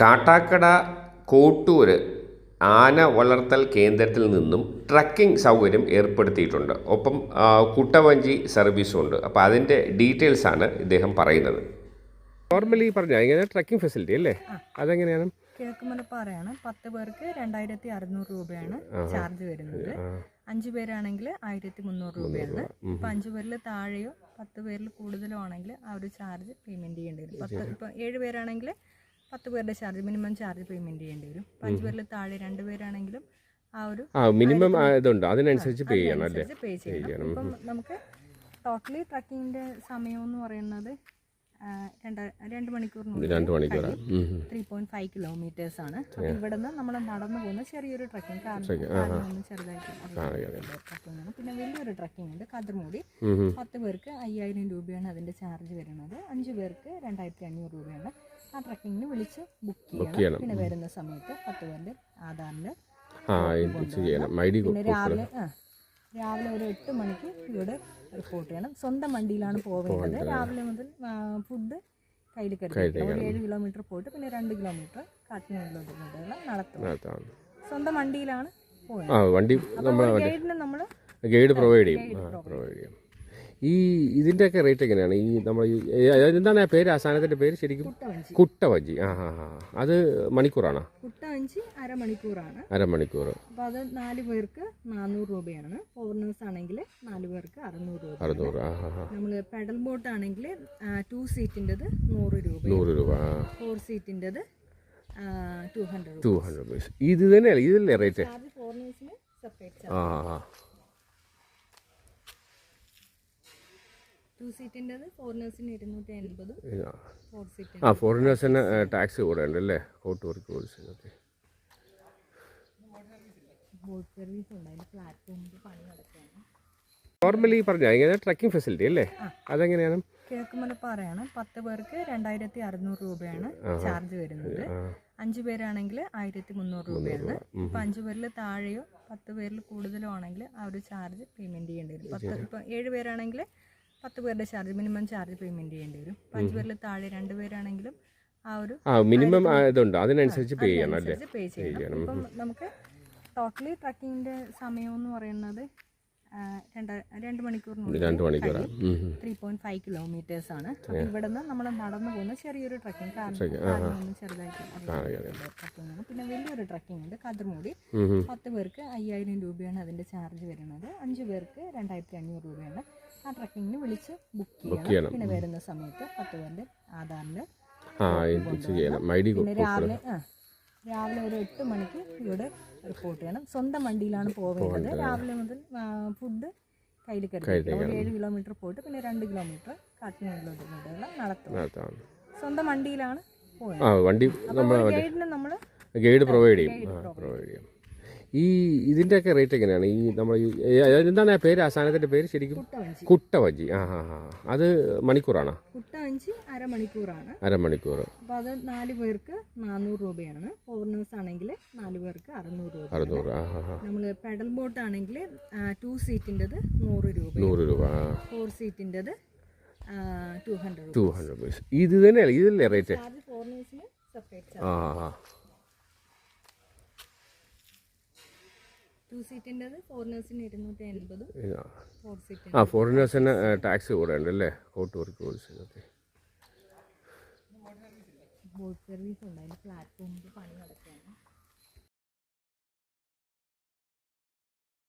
കാട്ടാക്കട കോട്ടൂർ ആന വളർത്തൽ കേന്ദ്രത്തിൽ നിന്നും ട്രക്കിംഗ് സൗകര്യം ഏർപ്പെടുത്തിയിട്ടുണ്ട്. ഒപ്പം കുട്ടവഞ്ചി സർവീസും ഉണ്ട് അപ്പോൾ അതിന്റെ ഡീറ്റെയിൽസാണ് ഇദ്ദേഹം പറയുന്നത്. നോർമലി പറഞ്ഞാൽ ഇങ്ങനെ ട്രക്കിംഗ് ഫെസിലിറ്റി അല്ലേ? അതെങ്ങനെയാണ്? കിഴക്കുമലപ്പാറയാണ് പത്ത് പേർക്ക് രണ്ടായിരത്തി അറുന്നൂറ് രൂപയാണ് ചാർജ് വരുന്നത്. അഞ്ച് പേരാണെങ്കിൽ ആയിരത്തി മുന്നൂറ് രൂപയാണ്. ഇപ്പൊ അഞ്ച് പേരിൽ താഴെയോ പത്ത് പേരിൽ കൂടുതലോ ആണെങ്കിൽ ആ ഒരു ചാർജ് പേയ്മെന്റ് ചെയ്യേണ്ടി വരും. പത്ത് ഇപ്പൊ ഏഴ് പേരാണെങ്കിൽ പത്ത് പേരുടെ ചാർജ് മിനിമം ചാർജ് പേയ്മെന്റ് ചെയ്യേണ്ടി വരും. ഇപ്പൊ അഞ്ച് പേരിൽ താഴെ രണ്ട് പേരാണെങ്കിലും ആ ഒരു ആ മിനിമം ഇതുണ്ട്. അതിനനുസരിച്ച് പേ ചെയ്യണം അല്ലേ? പേ ചെയ്യണം. ഇപ്പം നമുക്ക് ടോട്ടലി ട്രക്കിങ്ങിന്റെ സമയം എന്ന് പറയുന്നത് രണ്ട് മണിക്കൂറിനുള്ളിൽ രണ്ട് മണിക്കൂർ ത്രീ പോയിന്റ് ഫൈവ് കിലോമീറ്റേഴ്സ് ആണ്. ഇവിടെ ഇവിടുന്ന് നമ്മൾ നടന്നു പോകുന്ന ചെറിയൊരു ട്രക്കിംഗ് കാരണം ചെറുതായിട്ട് ട്രക്കിംഗ് പിന്നെ വലിയൊരു ട്രക്കിംഗ് ഉണ്ട് കതിർമൂടി. പത്ത് പേർക്ക് അയ്യായിരം രൂപയാണ് അതിന്റെ ചാർജ് വരുന്നത്. അഞ്ച് പേർക്ക് രണ്ടായിരത്തി അഞ്ഞൂറ് രൂപയാണ്. ആ ട്രക്കിങ്ങിന് വിളിച്ച് ബുക്ക് ചെയ്യണം. പിന്നെ വരുന്ന സമയത്ത് പത്ത് പേരുടെ ആധാറിന്റെ ചെയ്യണം. ഐ ഡി പിന്നെ രാവിലെ ആ രാവിലെ ഒരു എട്ട് മണിക്ക് ഇവിടെ റിപ്പോർട്ട് ചെയ്യണം. സ്വന്തം വണ്ടിയിലാണ് പോകുന്നത് രാവിലെ മുതൽ ഫുഡ് കയ്യിൽ കരുതി ഒരു ഏഴ് കിലോമീറ്റർ പോയിട്ട് പിന്നെ രണ്ട് കിലോമീറ്റർ കാട്ടിനുള്ള നടത്തും നടത്താം സ്വന്തം വണ്ടിയിലാണ് പോയത് വണ്ടി ഗൈഡിന് നമ്മൾ ഗൈഡ് പ്രൊവൈഡ് ചെയ്യും. പ്രൊവൈഡ് ചെയ്യും. ഈ ഇതിന്റെയൊക്കെ റേറ്റ് എങ്ങനെയാണ്? ഈ നമ്മൾ എന്താണ് ആ പേര്? ആ സാധനത്തിന്റെ പേര് ശരിക്കും? കുട്ടവഞ്ചി. ആ ആ ആ. അത് മണിക്കൂറാണോ? കുട്ടവഞ്ചി അരമണിക്കൂറാണ്. അരമണിക്കൂർ അപ്പോൾ അത് നാല് പേർക്ക് നാനൂറ് രൂപയാണ്. ഫോറിനേഴ്സ് ആണെങ്കിൽ നാല് പേർക്ക് അറുന്നൂറ് രൂപ അറുന്നൂറ് ആ നമ്മൾ പെഡൽ ബോട്ട് ആണെങ്കിൽ ടു സീറ്റിന്റെത് നൂറ് രൂപ നൂറ് രൂപ ഫോർ സീറ്റിന്റെത് ടു ഹൺഡ്രഡ് ടു ഹൺഡ്രഡ് ഇത് തന്നെയല്ലേ ഇതല്ലേ റേറ്റ് ആ ആ ടു സീറ്റിന്റെത് ഫോറിനേഴ്സിന് ഇരുന്നൂറ്റി അൻപതും ആ. ഫോറിനേഴ്സിന് ടാക്സ് കൂടെ ഉണ്ട്. അല്ലേ കോട്ടൂർ കോഴ്സ് ഓക്കെ നോർമലി പറഞ്ഞാൽ ഇങ്ങനെ ട്രക്കിംഗ് ഫെസിലിറ്റി അല്ലേ? അതെങ്ങനെയാണ്? കിഴക്കുമലപ്പാറയാണ് പത്ത് പേർക്ക് രണ്ടായിരത്തി അറുന്നൂറ് രൂപയാണ് ചാർജ് വരുന്നത്. അഞ്ചു പേരാണെങ്കിൽ ആയിരത്തി മുന്നൂറ് രൂപയാണ്. ഇപ്പം അഞ്ചു പേരിൽ താഴെയോ പത്ത് പേരിൽ കൂടുതലോ ആണെങ്കിൽ ആ ഒരു ചാർജ് പേയ്മെന്റ് ചെയ്യേണ്ടി വരും. പത്ത് ഇപ്പം ഏഴ് പേരാണെങ്കിൽ പത്ത് പേരുടെ ചാർജ് മിനിമം ചാർജ് പേയ്മെന്റ് ചെയ്യേണ്ടി വരും. അഞ്ച് പേരിൽ താഴെ രണ്ട് പേരാണെങ്കിലും ആ ഒരു ആ മിനിമം ഇതുണ്ട്. അതിനനുസരിച്ച് പേ ചെയ്യണം അല്ലേ? പേ ചെയ്യണം. അപ്പം നമുക്ക് ടോട്ടലി ട്രക്കിങ്ങിന്റെ സമയം എന്ന് പറയുന്നത് രണ്ട് മണിക്കൂറിനുള്ളിൽ മണിക്കൂർ ത്രീ പോയിന്റ് ഫൈവ് കിലോമീറ്റേഴ്സ് ആണ്. ഇവിടെ ഇവിടുന്ന് നമ്മൾ നടന്നു പോകുന്ന ചെറിയൊരു ട്രക്കിംഗ് കാരണം ചെറുതായിട്ട് ട്രക്കിംഗ് ആണ് പിന്നെ വലിയൊരു ട്രക്കിംഗ് ഉണ്ട് കതിർമൂടി. പത്ത് പേർക്ക് അയ്യായിരം രൂപയാണ് അതിന്റെ ചാർജ് വരുന്നത്. അഞ്ച് പേർക്ക് രണ്ടായിരത്തി അഞ്ഞൂറ് രൂപയാണ് ആ ട്രക്കിങ്ങിന് വിളിച്ച് ബുക്ക് ചെയ്യണം. പിന്നെ വരുന്ന സമയത്ത് പത്ത് പേരുടെ ആധാറിന്റെ ആ ഇത് ചെയ്യണം. ഐ ഡി പിന്നെ രാവിലെ ആ രാവിലെ ഒരു എട്ട് മണിക്ക് ഇവിടെ റിപ്പോർട്ട് ചെയ്യണം. സ്വന്തം വണ്ടിയിലാണ് പോവേണ്ടത്. രാവിലെ മുതൽ ഫുഡ് കയ്യിൽ കരുതി ഒരു ഏഴ് കിലോമീറ്റർ പോയിട്ട് പിന്നെ രണ്ട് കിലോമീറ്റർ കാട്ടിനുള്ളിലുള്ള നടത്തും സ്വന്തം വണ്ടിയിലാണ് പോയത് വണ്ടി ഗൈഡിന് നമ്മൾ ഗൈഡ് പ്രൊവൈഡ് ചെയ്യും. പ്രൊവൈഡ് ചെയ്യും. ഈ ഇതിന്റെയൊക്കെ റേറ്റ് എങ്ങനെയാണ്? ഈ നമ്മൾ എന്താണ് ആ പേര്? ആ സാധനത്തിന്റെ പേര് ശരിക്കും? കുട്ടവഞ്ചി. ആ ആ ആ. അത് മണിക്കൂറാണോ? കുട്ടവഞ്ചി അരമണിക്കൂറാണ്. അരമണിക്കൂർ അപ്പോൾ അത് നാല് പേർക്ക് നാനൂറ് രൂപയാണ്. ഫോറിനേഴ്സ് ആണെങ്കിൽ നാല് പേർക്ക് അറുന്നൂറ് രൂപ അറുന്നൂറ് ആ നമ്മൾ പെഡൽ ബോട്ട് ആണെങ്കിൽ ടു സീറ്റിന്റെത് നൂറ് രൂപ നൂറ് രൂപ ഫോർ സീറ്റിന്റെത് ടു ഹൺഡ്രഡ് ടു ഹൺഡ്രഡ് ഇത് തന്നെയല്ലേ ഇതല്ലേ റേറ്റ് ആ ചാർജ് ടു സീറ്റിന്റെത് ഫോറിനേഴ്സിന് ഇരുന്നൂറ്റി അൻപതും ആ. ഫോർ സീറ്റ് ആ ഫോറിനേഴ്സിന് ടാക്സ് കൂടെ ഉണ്ട് അല്ലേ? Kottoor course okay boat service ഉണ്ട്. അതിന്റെ പ്ലാറ്റ്ഫോമിൽ പണി നടക്കുകയാണ്